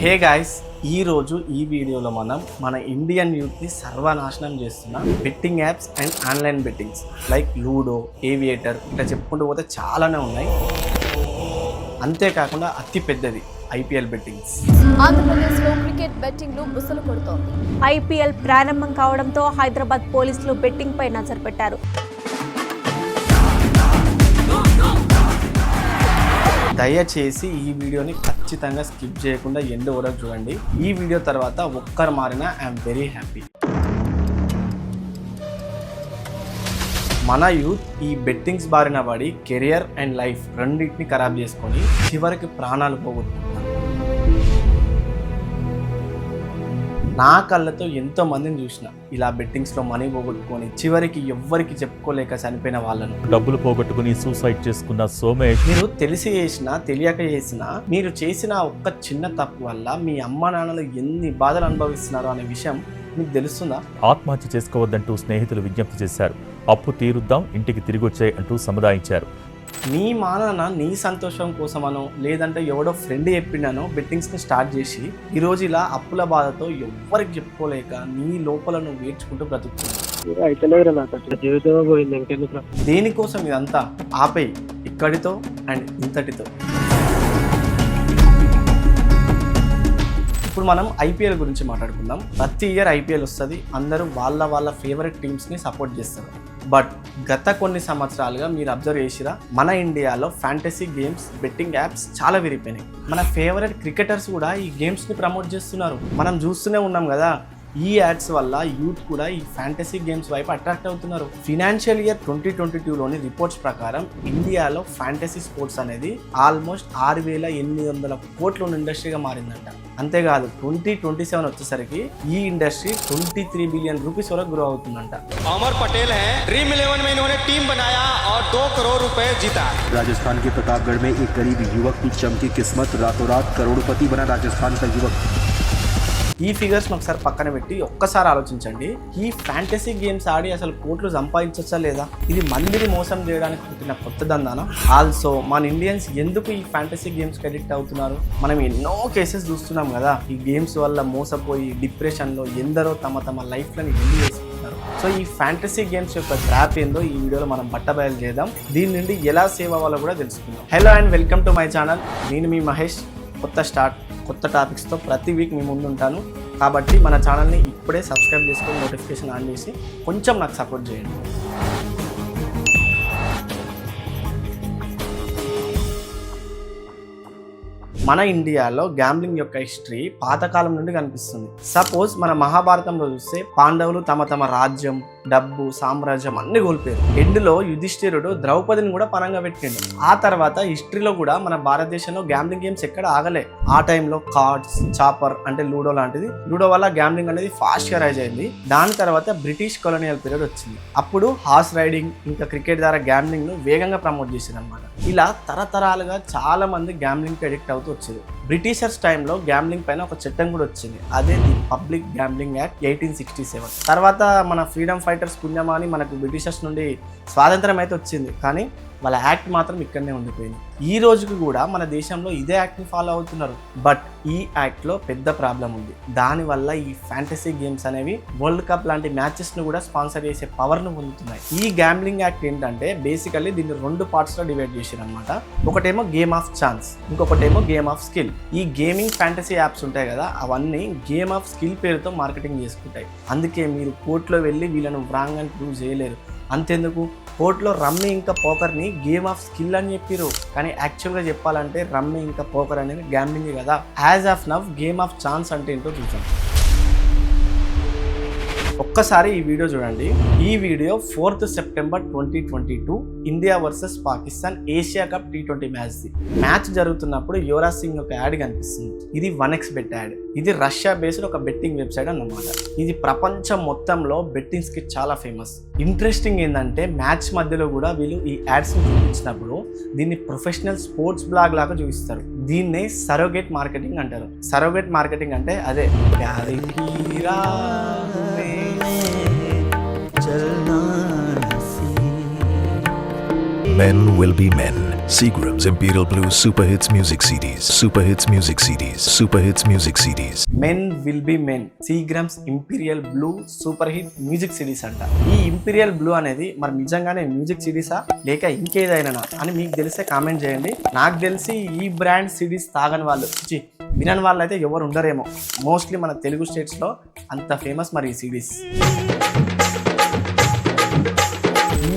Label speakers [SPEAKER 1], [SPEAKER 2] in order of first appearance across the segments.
[SPEAKER 1] Hey guys ఈ రోజు ఈ వీడియోలో మనం మన ఇండియన్ యూత్ని సర్వనాశనం చేస్తున్న betting apps and online bettings like ludo Aviator ఇట్లా చెప్పుకుంటూ పోతే చాలానే ఉన్నాయి. అంతేకాకుండా అతి పెద్దది ఐపీఎల్ బెట్టింగ్స్.
[SPEAKER 2] ఆంధ్రప్రదేశ్లో క్రికెట్ బెట్టింగ్లు బుసలు కొడుతోంది.
[SPEAKER 3] ఐపీఎల్ ప్రారంభం కావడంతో హైదరాబాద్ పోలీసులు బెట్టింగ్ పై నజర్ పెట్టారు.
[SPEAKER 1] దయచేసి ఈ వీడియోని ఖచ్చితంగా స్కిప్ చేయకుండా ఎండ్ వరకు చూడండి. ఈ వీడియో తర్వాత ఒక్కరు మారినా ఐఎమ్ వెరీ హ్యాపీ. మన యూత్ ఈ బెట్టింగ్స్ బారిన పడి కెరియర్ అండ్ లైఫ్ రెండింటిని ఖరాబ్ చేసుకొని చివరికి ప్రాణాలు పోగొట్టుకుంటుంది. నా కళ్ళతో ఎంతో మందిని చూసిన ఇలా బెట్టింగ్స్లో మనీ పోగొట్టుకొని చివరికి ఎవ్వరికి చెప్పుకోలేక చనిపోయిన వాళ్ళను.
[SPEAKER 4] డబ్బులు పోగొట్టుకుని సూసైడ్ చేసుకున్న సోమేష్.
[SPEAKER 1] మీరు తెలిసి చేసినా తెలియక చేసినా మీరు చేసిన ఒక్క చిన్న తప్పు వల్ల మీ అమ్మ నాన్నలు ఎన్ని బాధలు అనుభవిస్తున్నారో అనే విషయం మీకు తెలుస్తుందా?
[SPEAKER 4] ఆత్మహత్య చేసుకోవద్దంటూ స్నేహితులు విజ్ఞప్తి చేశారు. అప్పు తీరుద్దాం ఇంటికి తిరిగొచ్చాయి అంటూ సముదాయించారు.
[SPEAKER 1] నీ మానన నీ సంతోషం కోసమనో లేదంటే ఎవడో ఫ్రెండ్ చెప్పిండనో బెట్టింగ్స్ని స్టార్ట్ చేసి ఈరోజు ఇలా అప్పుల బాధతో ఎవ్వరికి చెప్పుకోలేక నీ లోపల నువ్వు నేర్చుకుంటూ బ్రతుకుతున్నావు. దేనికోసం ఇదంతా? ఆపేయి ఇక్కడితో అండ్ ఇంతటితో. ఇప్పుడు మనం ఐపీఎల్ గురించి మాట్లాడుకుందాం. ప్రతి ఇయర్ ఐపీఎల్ వస్తుంది. అందరూ వాళ్ళ వాళ్ళ ఫేవరెట్ టీమ్స్ని సపోర్ట్ చేస్తారు. బట్ గత కొన్ని సంవత్సరాలుగా మీరు అబ్జర్వ్ చేసిరా మన ఇండియాలో ఫ్యాంటసీ గేమ్స్ బెట్టింగ్ యాప్స్ చాలా విరిగిపోయినాయి. మన ఫేవరెట్ క్రికెటర్స్ కూడా ఈ గేమ్స్ని ప్రమోట్ చేస్తున్నారు. మనం చూస్తూనే ఉన్నాం కదా ఈ యాడ్స్ వల్ల యూత్ కూడా ఈ ఫ్యాంటసీ గేమ్స్ వైపు అట్రాక్ట్ అవుతున్నారు ఫినాన్షియల్ ఇయర్ ట్వంటీ ట్వంటీ టూలోని రిపోర్ట్స్ ప్రకారం ఇండియాలో ఫ్యాంటసీ స్పోర్ట్స్ అనేది ఆల్మోస్ట్ ఆరు వేల ఎనిమిది వందల కోట్ల ఉన్న ఇండస్ట్రీగా మారిందంట అంతేకాదు ట్వంటీ ట్వంటీ సెవెన్ వచ్చేసరికి ఈ industry twenty three billion rupees వరకు గ్రో అవుతుందంట
[SPEAKER 5] अमर पटेल हैं ड्रीम इलेवन में इन्होंने टीम बनाया और दो करोड़ रुपए जीता
[SPEAKER 6] राजस्थान के प्रतापगढ़ में एक गरीब युवक की चमकी किस्मत रातों रात करोड़पति बना राजस्थान का युवक
[SPEAKER 1] ఈ ఫిగర్స్ ఒకసారి పక్కన పెట్టి ఒక్కసారి ఆలోచించండి. ఈ ఫ్యాంటసీ గేమ్స్ ఆడి అసలు కోట్లు సంపాదించచ్చా లేదా? ఇది మందిని మోసం చేయడానికి పుట్టిన కొత్త దందాన? ఆల్సో మన ఇండియన్స్ ఎందుకు ఈ ఫ్యాంటసీ గేమ్స్కి అడిక్ట్ అవుతున్నారు? మనం ఎన్నో కేసెస్ చూస్తున్నాం కదా. ఈ గేమ్స్ వల్ల మోసపోయి డిప్రెషన్లో ఎందరో తమ తమ లైఫ్లను ఎండి చేసుకుంటున్నారు. సో ఈ ఫ్యాంటసీ గేమ్స్ యొక్క ట్రాప్ ఏందో ఈ వీడియోలో మనం బట్టబయలు చేద్దాం దీని నుండి ఎలా సేవ్ అవ్వాలో కూడా తెలుసుకుందాం. Hello and welcome to my channel నేను మీ మహేష్. కొత్త స్టార్ట్ కొత్త టాపిక్స్తో ప్రతి వీక్ మీ ముందు ఉంటాను. కాబట్టి మన ఛానల్ని ఇప్పుడే సబ్స్క్రైబ్ చేసుకొని నోటిఫికేషన్ ఆన్ చేసి కొంచెం నాకు సపోర్ట్ చేయండి. మన ఇండియాలో గ్యాంబ్లింగ్ యొక్క హిస్టరీ పాతకాలం నుండి కనిపిస్తుంది. సపోజ్ మన మహాభారతంలో చూస్తే పాండవులు తమ తమ రాజ్యం డబ్బు సామ్రాజ్యం అన్ని కోల్పోయారు. ఎండ్లో యుధిష్ఠిరుడు ద్రౌపదిని కూడా పరంగా పెట్టిండు. ఆ తర్వాత హిస్టరీలో కూడా మన భారతదేశంలో గ్యాంబ్లింగ్ గేమ్స్ ఎక్కడ ఆగలే. ఆ టైంలో కార్డ్స్ చాపర్ అంటే లూడో లాంటిది. లూడో వల్ల గ్యాంబ్లింగ్ అనేది ఫాస్ట్గా రైజ్ అయింది. దాని తర్వాత బ్రిటిష్ కొలోనియల్ పీరియడ్ వచ్చింది. అప్పుడు హార్స్ రైడింగ్ ఇంకా క్రికెట్ ద్వారా గ్యాంబ్లింగ్ను వేగంగా ప్రమోట్ చేసింది అనమాట ఇలా తరతరాలుగా చాలా మంది గ్యాంబ్లింగ్కి అడిక్ట్ అవుతూ వచ్చారు. బ్రిటిషర్స్ టైంలో గ్యాంబ్లింగ్ పైన ఒక చట్టం కూడా వచ్చింది. అదే the public gambling act eighteen sixty seven తర్వాత మన ఫ్రీడమ్ ఫైటర్స్ పుణ్యమా అని మనకు బ్రిటిషర్స్ నుండి స్వాతంత్రం అయితే వచ్చింది. కానీ వాళ్ళ యాక్ట్ మాత్రం ఇక్కడనే ఉండిపోయింది. ఈ రోజుకి కూడా మన దేశంలో ఇదే యాక్ట్ని ఫాలో అవుతున్నారు. బట్ ఈ యాక్ట్లో పెద్ద ప్రాబ్లం ఉంది. దానివల్ల ఈ ఫ్యాంటసీ గేమ్స్ అనేవి వరల్డ్ కప్ లాంటి మ్యాచెస్ను కూడా స్పాన్సర్ చేసే పవర్ను పొందుతున్నాయి. ఈ గ్యాంబ్లింగ్ యాక్ట్ ఏంటంటే బేసికల్లీ దీన్ని రెండు పార్ట్స్లో డివైడ్ చేశారు అనమాట ఒకటేమో గేమ్ ఆఫ్ ఛాన్స్ ఇంకొకటేమో గేమ్ ఆఫ్ స్కిల్ ఈ గేమింగ్ ఫ్యాంటసీ యాప్స్ ఉంటాయి కదా అవన్నీ గేమ్ ఆఫ్ స్కిల్ పేరుతో మార్కెటింగ్ చేసుకుంటాయి. అందుకే మీరు కోర్టులో వెళ్ళి వీళ్ళను రాంగ్ అని ప్రూవ్ చేయలేరు. అంతెందుకు? కోర్టులో రమ్మీ ఇంకా పోకర్ని గేమ్ ఆఫ్ స్కిల్ అని చెప్పిరు కానీ యాక్చువల్గా చెప్పాలంటే రమ్మీ ఇంకా పోకర్ అనేది గ్యాంబ్లింగ్ కదా. As of now game of chance అంటే ఏంటో చూసాం ఒక్కసారి ఈ వీడియో చూడండి. ఈ video fourth September twenty twenty two India versus Pakistan Asia cup T twenty match the. Match జరుగుతున్నప్పుడు యువరాజ్ సింగ్ ఒక యాడ్ కనిపిస్తుంది. ఇది వన్ ఎక్స్ బెట్ యాడ్. ఇది రష్యా బేస్డ్ ఒక బెట్టింగ్ వెబ్సైట్ అన్నమాట. ఇది ప్రపంచం మొత్తంలో బెట్టింగ్స్కి చాలా ఫేమస్. ఇంట్రెస్టింగ్ ఏంటంటే మ్యాచ్ మధ్యలో కూడా వీళ్ళు ఈ యాడ్స్ చూపించినప్పుడు దీన్ని ప్రొఫెషనల్ స్పోర్ట్స్ బ్లాగ్ లాగా చూపిస్తారు. దీన్నే సరోగేట్ మార్కెటింగ్ అంటారు. సరోగేట్ మార్కెటింగ్ అంటే అదే.
[SPEAKER 7] Men will be men. Seagram's Imperial Blue Super Hits Music CDs. Super Hits Music CDs. Super Hits Music CDs.
[SPEAKER 1] Men will be men Seagram's Imperial Blue super hit music series అంట. ఈ imperial blue అనేది మరి నిజంగానే music సిరీసా లేక ఇంకేదైనా అని మీకు తెలిస్తే కామెంట్ చేయండి. నాకు తెలిసి ఈ బ్రాండ్ సిరీస్ తాగని వాళ్ళు వినని వాళ్ళు అయితే ఎవరు ఉండరేమో. మోస్ట్లీ మన తెలుగు స్టేట్స్లో అంత ఫేమస్ మరి ఈ సిరీస్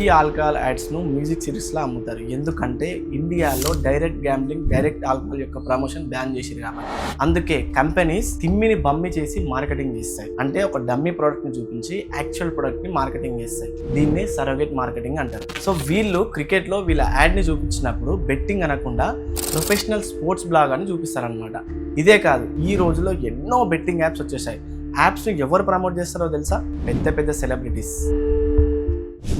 [SPEAKER 1] ఈ ఆల్కహాల్ యాడ్స్ను మ్యూజిక్ సిరీస్లో అమ్ముతారు. ఎందుకంటే ఇండియాలో డైరెక్ట్ గ్యాంబ్లింగ్ డైరెక్ట్ ఆల్కహాల్ యొక్క ప్రమోషన్ బ్యాన్ చేసిరు కాబట్టి. అందుకే కంపెనీస్ తిమ్మిని బమ్మి చేసి మార్కెటింగ్ చేస్తాయి. అంటే ఒక డమ్మీ ప్రోడక్ట్ని చూపించి యాక్చువల్ ప్రోడక్ట్ని మార్కెటింగ్ చేస్తాయి. దీన్ని సరోగేట్ మార్కెటింగ్ అంటారు. సో వీళ్ళు క్రికెట్లో వీళ్ళ యాడ్ని చూపించినప్పుడు బెట్టింగ్ అనకుండా ప్రొఫెషనల్ స్పోర్ట్స్ బ్లాగ్ అని చూపిస్తారనమాట ఇదే కాదు ఈ రోజులో ఎన్నో బెట్టింగ్ యాప్స్ వచ్చేసాయి. యాప్స్ని ఎవరు ప్రమోట్ చేస్తారో తెలుసా? పెద్ద పెద్ద సెలబ్రిటీస్.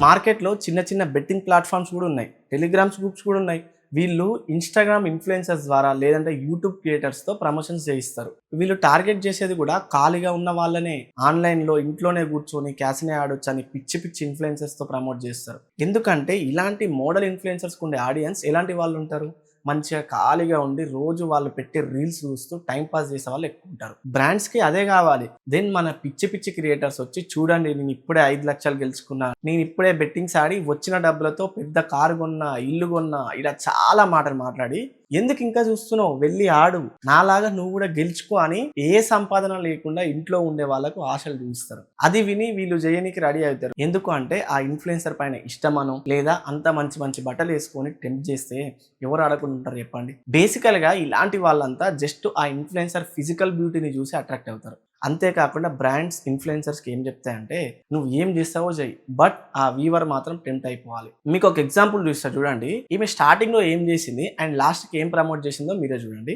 [SPEAKER 1] మార్కెట్లో చిన్న చిన్న బెట్టింగ్ ప్లాట్ఫామ్స్ కూడా ఉన్నాయి. టెలిగ్రామ్స్ గ్రూప్స్ కూడా ఉన్నాయి. వీళ్ళు ఇన్స్టాగ్రామ్ ఇన్ఫ్లుయెన్సర్స్ ద్వారా లేదంటే యూట్యూబ్ క్రియేటర్స్తో ప్రమోషన్స్ చేయిస్తారు. వీళ్ళు టార్గెట్ చేసేది కూడా ఖాళీగా ఉన్న వాళ్ళనే ఆన్లైన్లో ఇంట్లోనే కూర్చొని క్యాష్నే ఆడొచ్చు అని పిచ్చి పిచ్చి ఇన్ఫ్లుయెన్సర్స్తో ప్రమోట్ చేస్తారు. ఎందుకంటే ఇలాంటి మోడల్ ఇన్ఫ్లుయెన్సర్స్కి ఉండే ఆడియన్స్ ఎలాంటి వాళ్ళు ఉంటారు? మంచిగా ఖాళీగా ఉండి రోజు వాళ్ళు పెట్టే రీల్స్ చూస్తూ టైం పాస్ చేసే వాళ్ళు ఎక్కువ ఉంటారు. బ్రాండ్స్కి అదే కావాలి. దెన్ మన పిచ్చి పిచ్చి క్రియేటర్స్ వచ్చి చూడండి నేను ఇప్పుడే ఐదు లక్షలు గెలుచుకున్నా. నేను ఇప్పుడే బెట్టింగ్స్ ఆడి వచ్చిన డబ్బులతో పెద్ద కారు కొన్నా ఇల్లు కొన్నా ఇలా చాలా మాటలు మాట్లాడి ఎందుకు ఇంకా చూస్తున్నావు? వెళ్ళి ఆడు. నాలాగా నువ్వు కూడా గెలుచుకో అని ఏ సంపాదన లేకుండా ఇంట్లో ఉండే వాళ్ళకు ఆశలు చూపిస్తారు. అది విని వీళ్ళు జయనికి రెడీ అవుతారు. ఎందుకు అంటే ఆ ఇన్ఫ్లుయెన్సర్ పైన ఇష్టమను లేదా అంత మంచి మంచి బట్టలు వేసుకొని టెంప్ట్ చేస్తే ఎవరు ఆడకుండా ఉంటారు చెప్పండి? బేసికల్గా ఇలాంటి వాళ్ళంతా జస్ట్ ఆ ఇన్ఫ్లుయెన్సర్ ఫిజికల్ బ్యూటీని చూసి అట్రాక్ట్ అవుతారు. అంతేకాకుండా బ్రాండ్స్ ఇన్ఫ్లుయెన్సర్స్కి ఏం చెప్తాయంటే నువ్వు ఏం చేస్తావో చెయ్యి బట్ ఆ వీవర్ మాత్రం టెంప్ట్ అయిపోవాలి. మీకు ఒక ఎగ్జాంపుల్ చూస్తా చూడండి. ఈమె స్టార్టింగ్లో ఏం చేసింది అండ్ లాస్ట్కి ఏం ప్రమోట్ చేసిందో మీరే చూడండి.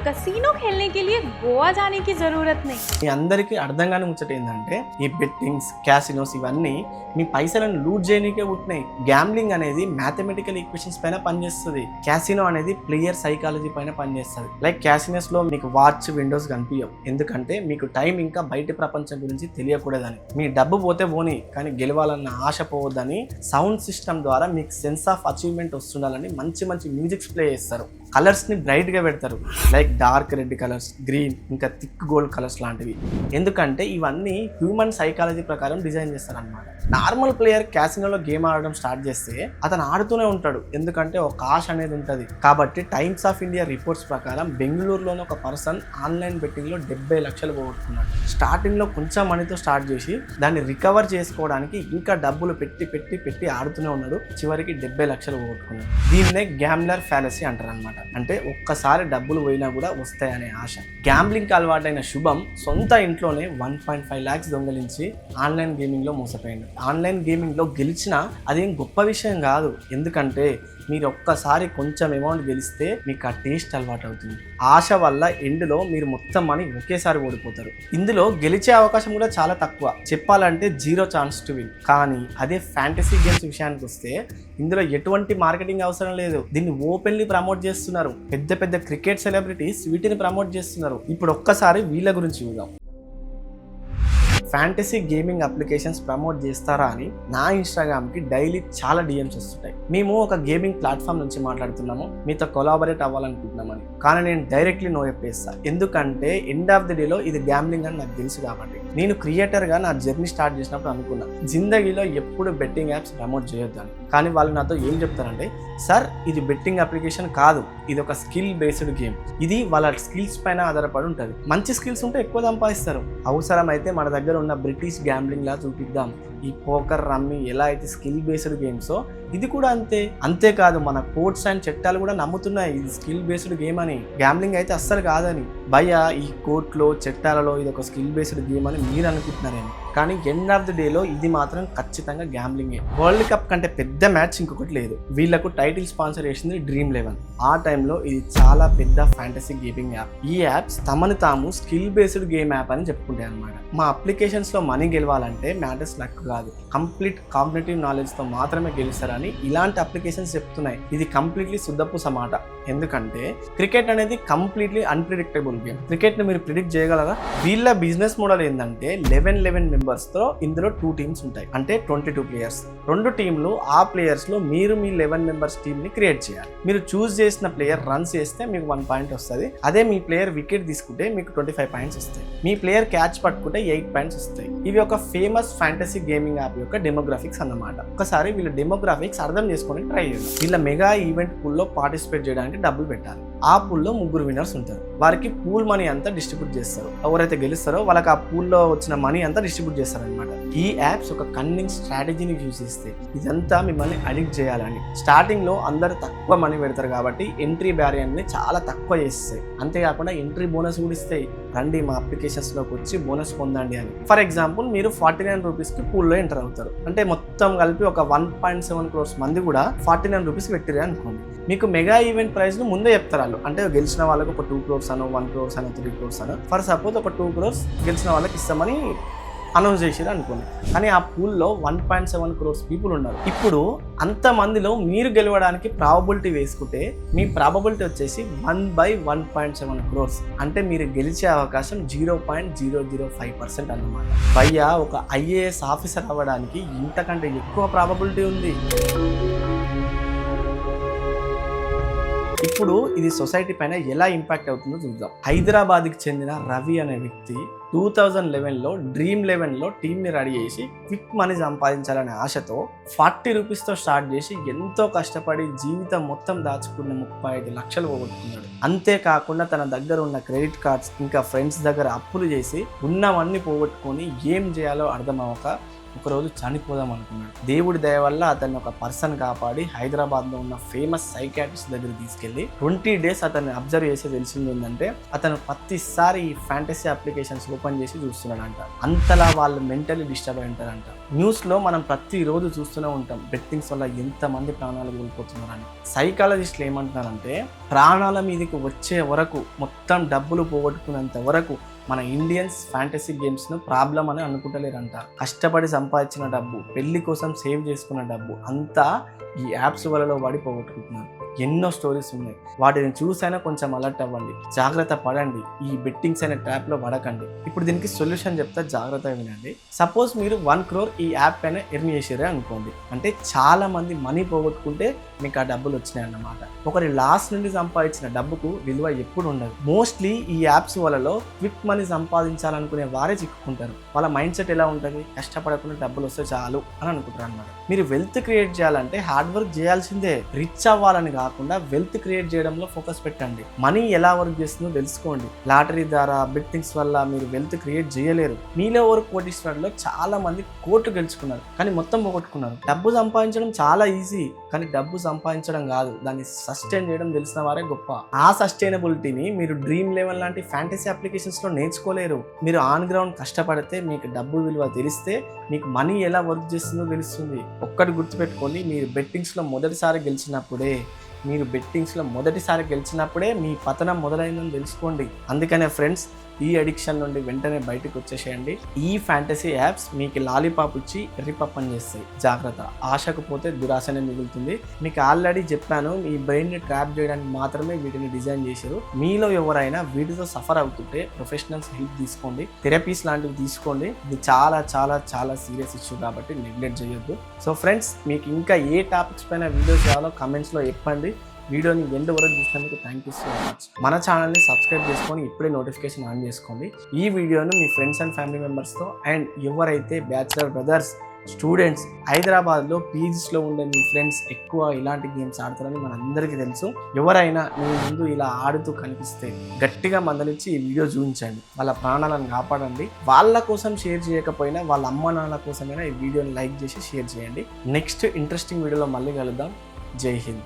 [SPEAKER 8] अब आपको कसीनो खेलने के लिए गोवा जाने की जरूरत नहीं
[SPEAKER 1] మీ అందరికీ అర్థం కాని ముచ్చట ఏంటంటే ఈ బెట్టింగ్స్ క్యాసినోస్ ఇవన్నీ మీ పైసలను లూట్ చేయడానికే పుట్టినాయి గ్యాంబ్లింగ్ అనేది మ్యాథమెటికల్ ఈక్వేషన్స్ పైన పనిచేస్తుంది క్యాసినో అనేది ప్లేయర్ సైకాలజీ పైన పనిచేస్తుంది లైక్ క్యాసినోస్ లో మీకు వాచ్ విండోస్ కనిపించవు ఎందుకంటే మీకు టైం ఇంకా బయట ప్రపంచం గురించి తెలియకూడదని మీ డబ్బు పోతే పోని కానీ గెలవాలన్న ఆశ పోవద్దని సౌండ్ సిస్టమ్ ద్వారా మీకు సెన్స్ ఆఫ్ అచీవ్మెంట్ వస్తుండాలని మంచి మంచి మ్యూజిక్స్ ప్లే చేస్తారు కలర్స్ని బ్రైట్గా పెడతారు. Like dark red colours green ఇంకా థిక్ గోల్డ్ కలర్స్ లాంటివి. ఎందుకంటే ఇవన్నీ హ్యూమన్ సైకాలజీ ప్రకారం డిజైన్ చేస్తారనమాట నార్మల్ ప్లేయర్ క్యాసినోలో గేమ్ ఆడడం స్టార్ట్ చేస్తే అతను ఆడుతూనే ఉంటాడు. ఎందుకంటే ఒక ఆశ అనేది ఉంటుంది. కాబట్టి టైమ్స్ ఆఫ్ ఇండియా రిపోర్ట్స్ ప్రకారం బెంగళూరులోని ఒక పర్సన్ ఆన్లైన్ బెట్టింగ్లో డెబ్బై లక్షలు పోగొట్టుకున్నాడు. స్టార్టింగ్లో కొంచెం మనీతో స్టార్ట్ చేసి దాన్ని రికవర్ చేసుకోవడానికి ఇంకా డబ్బులు పెట్టి పెట్టి పెట్టి ఆడుతూనే ఉన్నాడు. చివరికి డెబ్బై లక్షలు పోగొట్టుకున్నాడు. దీన్నే గ్యామ్లర్ ఫ్యాలసీ అంటారు అనమాట అంటే ఒక్కసారి డబ్బులు పోయినా కూడా వస్తాయనే ఆశ. గ్యాంబ్లింగ్కి అలవాటైన శుభం సొంత ఇంట్లోనే వన్ పాయింట్ ఫైవ్ ల్యాక్స్ దొంగలించి ఆన్లైన్ గేమింగ్లో మోసపోయాడు మోసపోయింది. ఆన్లైన్ గేమింగ్లో గెలిచినా అదేం గొప్ప విషయం కాదు. ఎందుకంటే మీరు ఒక్కసారి కొంచెం అమౌంట్ గెలిస్తే మీకు ఆ టేస్ట్ అలవాటు అవుతుంది ఆశ వల్ల ఎండ్లో మీరు మొత్తం మనీ ఒకేసారి ఓడిపోతారు. ఇందులో గెలిచే అవకాశం కూడా చాలా తక్కువ. చెప్పాలంటే జీరో ఛాన్స్ టు విన్ కానీ అదే ఫ్యాంటసీ గేమ్స్ విషయానికి వస్తే ఇందులో ఎటువంటి మార్కెటింగ్ అవసరం లేదు. దీన్ని ఓపెన్లీ ప్రమోట్ చేస్తున్నారు. పెద్ద పెద్ద క్రికెట్ సెలబ్రిటీస్ వీటిని ప్రమోట్ చేస్తున్నారు. ఇప్పుడు ఒక్కసారి వీళ్ళ గురించి చూద్దాం. ఫ్యాంటసీ గేమింగ్ అప్లికేషన్స్ ప్రమోట్ చేస్తారా అని నా ఇన్స్టాగ్రామ్కి డైలీ చాలా డిఎమ్స్ వస్తుంటాయి. మేము ఒక గేమింగ్ ప్లాట్ఫామ్ నుంచి మాట్లాడుతున్నాము. మీతో కొలాబరేట్ అవ్వాలనుకుంటున్నామని. కానీ నేను డైరెక్ట్లీ నో చెప్పేస్తా ఎందుకంటే ఎండ్ ఆఫ్ ది డేలో ఇది గ్యామ్లింగ్ అని నాకు తెలుసు కాబట్టి. నేను క్రియేటర్గా నా జర్నీ స్టార్ట్ చేసినప్పుడు అనుకున్నా. జిందగీలో ఎప్పుడు బెట్టింగ్ యాప్స్ ప్రమోట్ చేయొద్దని. కానీ వాళ్ళు నాతో ఏం చెప్తారంటే సార్ ఇది బెట్టింగ్ అప్లికేషన్ కాదు. ఇది ఒక స్కిల్ బేస్డ్ గేమ్ ఇది వాళ్ళ స్కిల్స్ పైన ఆధారపడి ఉంటుంది. మంచి స్కిల్స్ ఉంటే ఎక్కువ సంపాదిస్తారు. అవసరమైతే మన దగ్గర ఉన్న బ్రిటిష్ గ్యాంబ్లింగ్లా చూపిద్దాం. ఈ పోకర్ రమ్మి ఎలా అయితే స్కిల్ బేస్డ్ గేమ్సో ఇది కూడా అంతే. అంతేకాదు మన కోర్ట్స్ అండ్ చట్టాలు కూడా నమ్ముతున్నాయి. ఇది స్కిల్ బేస్డ్ గేమ్ అని. గ్యాంబ్లింగ్ అయితే అస్సలు కాదని. భయ ఈ కోర్టులో చట్టాలలో ఇది ఒక స్కిల్ బేస్డ్ గేమ్ అని మీరు అనుకుంటున్నారేమో. కానీ ఎండ్ ఆఫ్ ది డేలో ఇది మాత్రం ఖచ్చితంగా గ్యాంబ్లింగే వరల్డ్ కప్ కంటే పెద్ద మ్యాచ్ ఇంకొకటి లేదు. వీళ్ళకు టైటిల్ స్పాన్సర్ చేసింది డ్రీమ్ లెవెన్ ఆ టైంలో ఇది చాలా పెద్ద ఫ్యాంటసీ గేమింగ్ యాప్ ఈ యాప్స్ తమను తాము స్కిల్ బేస్డ్ గేమ్ యాప్ అని చెప్పుకుంటాయి అనమాట మా అప్లికేషన్స్లో మనీ గెలవాలంటే మ్యాటర్స్ లక్ కాదు. కంప్లీట్ కాంపిటేటివ్ నాలెడ్జ్తో మాత్రమే గెలుస్తారని ఇలాంటి అప్లికేషన్స్ చెప్తున్నాయి. ఇది కంప్లీట్లీ శుద్ధపు సమాట ఎందుకంటే క్రికెట్ అనేది కంప్లీట్లీ అన్ప్రిడిక్టబుల్ గేమ్ క్రికెట్ని మీరు ప్రిడిక్ట్ చేయగలరా? వీళ్ళ బిజినెస్ మోడల్ ఏంటంటే లెవెన్ లెవెన్ మెంబర్స్తో ఇందులో టూ టీమ్స్ ఉంటాయి. అంటే ట్వంటీ టూ ప్లేయర్స్. రెండు టీంలు ఆ ప్లేయర్స్లో మీరు మీ లెవెన్ మెంబర్స్ టీమ్ని క్రియేట్ చేయాలి. మీరు చూస్ చేసిన ప్లేయర్ రన్స్ చేస్తే మీకు వన్ పాయింట్ వస్తుంది. అదే మీ ప్లేయర్ వికెట్ తీసుకుంటే మీకు ట్వంటీ ఫైవ్ పాయింట్స్ వస్తాయి. మీ ప్లేయర్ క్యాచ్ పట్టుకుంటే ఎయిట్ పాయింట్స్ వస్తాయి. ఇవి ఒక ఫేమస్ ఫ్యాంటసీ గేమింగ్ యాప్ యొక్క డెమోగ్రాఫిక్స్ అన్నమాట. ఒకసారి వీళ్ళ డెమోగ్రాఫిక్స్ అర్థం చేసుకొని ట్రై చేయాలి వీళ్ళ మెగా ఈవెంట్ పూల్లో పార్టిసిపేట్ చేయడానికి డబ్బులు పెట్టాలి. ఆ పూల్లో ముగ్గురు విన్నర్స్ ఉంటారు. వారికి పూల్ మనీ అంతా డిస్ట్రిబ్యూట్ చేస్తారు. ఎవరైతే గెలుస్తారో వాళ్ళకి ఆ పూల్లో వచ్చిన మనీ అంతా డిస్ట్రిబ్యూట్ చేస్తారు అనమాట ఈ యాప్స్ ఒక కన్నింగ్ స్ట్రాటజీని యూజ్ చేస్తే ఇదంతా మిమ్మల్ని అడిక్ట్ చేయాలని. స్టార్టింగ్లో అందరు తక్కువ మనీ పెడతారు కాబట్టి ఎంట్రీ బ్యారియర్ని చాలా తక్కువ చేస్తాయి అంతేకాకుండా ఎంట్రీ బోనస్ కూడా ఇస్తాయి రండి మా అప్లికేషన్స్లోకి వచ్చి బోనస్ పొందండి అని. ఫర్ ఎగ్జాంపుల్ మీరు ఫార్టీ నైన్ రూపీస్కి పూల్లో ఎంటర్ అవుతారు. అంటే మొత్తం కలిపి ఒక వన్ పాయింట్ సెవెన్ క్రోర్స్ మంది కూడా ఫార్టీ నైన్ రూపీస్ పెట్టిరే అనుకోండి. మీకు మెగా ఈవెంట్ ప్రైస్ను ముందే చెప్తారు వాళ్ళు అంటే గెలిచిన వాళ్ళకి ఒక టూ క్రోర్స్ అనో వన్ క్రోర్స్ అనో త్రీ క్రోర్స్ అనో. ఫర్ సపోజ్ ఒక టూ క్రోర్స్ గెలిచిన వాళ్ళకి ఇస్తామని అనౌన్స్ చేసారు అనుకోండి. కానీ ఆ పూల్లో one point seven crores people ఉన్నారు. ఇప్పుడు అంత మందిలో మీరు గెలవడానికి ప్రాబబిలిటీ వేసుకుంటే మీ ప్రాబబిలిటీ వచ్చేసి one by one point seven crores అంటే మీరు గెలిచే అవకాశం zero point zero zero five percent అనమాట పైగా ఒక ఐఏఎస్ ఆఫీసర్ అవ్వడానికి ఇంతకంటే ఎక్కువ ప్రాబబిలిటీ ఉంది. ఇప్పుడు ఇది సొసైటీ పైన ఎలా ఇంపాక్ట్ అవుతుందో చూద్దాం. హైదరాబాద్కి చెందిన రవి అనే వ్యక్తి టూ థౌజండ్ లెవెన్లో డ్రీమ్ లెవెన్లో టీమ్ని రెడీ చేసి క్విక్ మనీ సంపాదించాలనే ఆశతో ఫార్టీ రూపీస్తో స్టార్ట్ చేసి ఎంతో కష్టపడి జీవితం మొత్తం దాచుకున్న ముప్పై ఐదు లక్షలు పోగొట్టుకున్నాడు. అంతేకాకుండా తన దగ్గర ఉన్న క్రెడిట్ కార్డ్స్ ఇంకా ఫ్రెండ్స్ దగ్గర అప్పులు చేసి ఉన్నవన్నీ పోగొట్టుకొని ఏం చేయాలో అర్థమవక ఒకరోజు చనిపోదాం అనుకున్నాడు. దేవుడి దయ వల్ల అతన్ని ఒక పర్సన్ కాపాడి హైదరాబాద్లో ఉన్న ఫేమస్ సైకాట్రిస్ట్ దగ్గర తీసుకెళ్ళి ట్వంటీ డేస్ అతన్ని అబ్జర్వ్ చేసి తెలిసింది ఏంటంటే అతను ప్రతిసారి ఈ ఫ్యాంటసీ అప్లికేషన్స్ ఓపెన్ చేసి చూస్తున్నాడంట. అంతలా వాళ్ళు మెంటలీ డిస్టర్బ్ అయింటారంట న్యూస్లో మనం ప్రతిరోజు చూస్తూనే ఉంటాం బెట్టింగ్స్ వల్ల ఎంతమంది ప్రాణాలు కోల్పోతున్నారని. సైకాలజిస్టులు ఏమంటున్నారంటే ప్రాణాల మీదకి వచ్చే వరకు మొత్తం డబ్బులు పోగొట్టుకునేంత వరకు మన ఇండియన్స్ ఫ్యాంటసీ గేమ్స్ను ప్రాబ్లం అని అనుకుంటలేరంట. కష్టపడి సంపాదించిన డబ్బు పెళ్ళి కోసం సేవ్ చేసుకున్న డబ్బు అంతా ఈ యాప్స్ వలలో వాడి పోగొట్టుకుంటున్నారు. ఎన్నో స్టోరీస్ ఉన్నాయి. వాటిని చూసైనా కొంచెం అలర్ట్ అవ్వండి. జాగ్రత్త పడండి. ఈ బెట్టింగ్స్ అనే ట్రాప్లో పడకండి. ఇప్పుడు దీనికి సొల్యూషన్ చెప్తే జాగ్రత్తగా వినండి. సపోజ్ మీరు వన్ క్రోర్ ఈ యాప్ పైన ఎర్న్ చేసారే అనుకోండి. అంటే చాలా మంది మనీ పోగొట్టుకుంటే మీకు ఆ డబ్బులు వచ్చినాయి అన్నమాట. ఒకరి లాస్ట్ నుండి సంపాదించిన డబ్బుకు విలువ ఎప్పుడు ఉండదు. మోస్ట్లీ ఈ యాప్స్ వలలో క్విక్ మనీ సంపాదించాలనుకునే వారే చిక్కుకుంటారు. వాళ్ళ మైండ్ సెట్ ఎలా ఉంటుంది? కష్టపడకుండా డబ్బులు వస్తే చాలు అని అనుకుంటారు అనమాట మీరు వెల్త్ క్రియేట్ చేయాలంటే హార్డ్ వర్క్ చేయాల్సిందే. రిచ్ అవ్వాలని కాకుండా వెల్త్ క్రియేట్ చేయడంలో ఫోకస్ పెట్టండి. మనీ ఎలా వర్క్ చేస్తుందో తెలుసుకోండి. లాటరీ ద్వారా బెట్టింగ్స్ వల్ల మీరు వెల్త్ క్రియేట్ చేయలేరు. మీలో వరకు కోటీశ్వరులో చాలా మంది కోట్లు గెలుచుకున్నారు. కానీ మొత్తం పోగొట్టుకున్నారు. డబ్బు సంపాదించడం చాలా ఈజీ కానీ డబ్బు సంపాదించడం కాదు. దాన్ని సస్టైన్ చేయడం తెలిసిన వారే గొప్ప. ఆ సస్టైనబిలిటీని మీరు డ్రీమ్ లెవెల్ లాంటి ఫ్యాంటసీ అప్లికేషన్స్లో నేర్చుకోలేరు. మీరు ఆన్ గ్రౌండ్ కష్టపడితే మీకు డబ్బు విలువ తెలిస్తే మీకు మనీ ఎలా వర్క్ చేస్తుందో తెలుస్తుంది. ఒక్కటి గుర్తుపెట్టుకోండి మీరు బెట్టింగ్స్లో మొదటిసారి గెలిచినప్పుడే మీరు బెట్టింగ్స్లో మొదటిసారి గెలిచినప్పుడే మీ పతనం మొదలైందని తెలుసుకోండి. అందుకనే ఫ్రెండ్స్ ఈ అడిక్షన్ నుండి వెంటనే బయటకు వచ్చేసేయండి. ఈ ఫ్యాంటసీ యాప్స్ మీకు లాలీపాప్ ఇచ్చి ఎర్రిపప్పని చేస్తాయి. జాగ్రత్త. ఆశకు పోతే దురాశనే మిగులుతుంది. మీకు ఆల్రెడీ చెప్పాను మీ బ్రెయిన్ని ట్రాప్ చేయడానికి మాత్రమే వీటిని డిజైన్ చేశారు. మీలో ఎవరైనా వీటితో సఫర్ అవుతుంటే ప్రొఫెషనల్స్ హెల్ప్ తీసుకోండి. థెరపీస్ లాంటివి తీసుకోండి. ఇది చాలా చాలా చాలా సీరియస్ ఇష్యూ కాబట్టి నెగ్లెక్ట్ చేయొద్దు. సో ఫ్రెండ్స్ మీకు ఇంకా ఏ టాపిక్స్ పైన వీడియో చేయాలో కమెంట్స్లో చెప్పండి. వీడియోని ఎండ్ వరకు చూసినందుకు థ్యాంక్ యూ సో మచ్ మన ఛానల్ని సబ్స్క్రైబ్ చేసుకొని ఇప్పుడే నోటిఫికేషన్ ఆన్ చేసుకోండి. ఈ వీడియోను మీ ఫ్రెండ్స్ అండ్ ఫ్యామిలీ మెంబర్స్తో అండ్ ఎవరైతే బ్యాచిలర్ బ్రదర్స్ స్టూడెంట్స్ హైదరాబాద్లో పీజీస్లో ఉండే మీ ఫ్రెండ్స్ ఎక్కువ ఇలాంటి గేమ్స్ ఆడతారని మనందరికీ తెలుసు. ఎవరైనా మీ ముందు ఇలా ఆడుతూ కనిపిస్తే గట్టిగా మందలిచ్చి ఈ వీడియో చూపించండి. వాళ్ళ ప్రాణాలను కాపాడండి. వాళ్ళ కోసం షేర్ చేయకపోయినా వాళ్ళ అమ్మ నాన్నల కోసమైనా ఈ వీడియోని లైక్ చేసి షేర్ చేయండి. నెక్స్ట్ ఇంట్రెస్టింగ్ వీడియోలో మళ్ళీ కలుద్దాం. జై హింద్.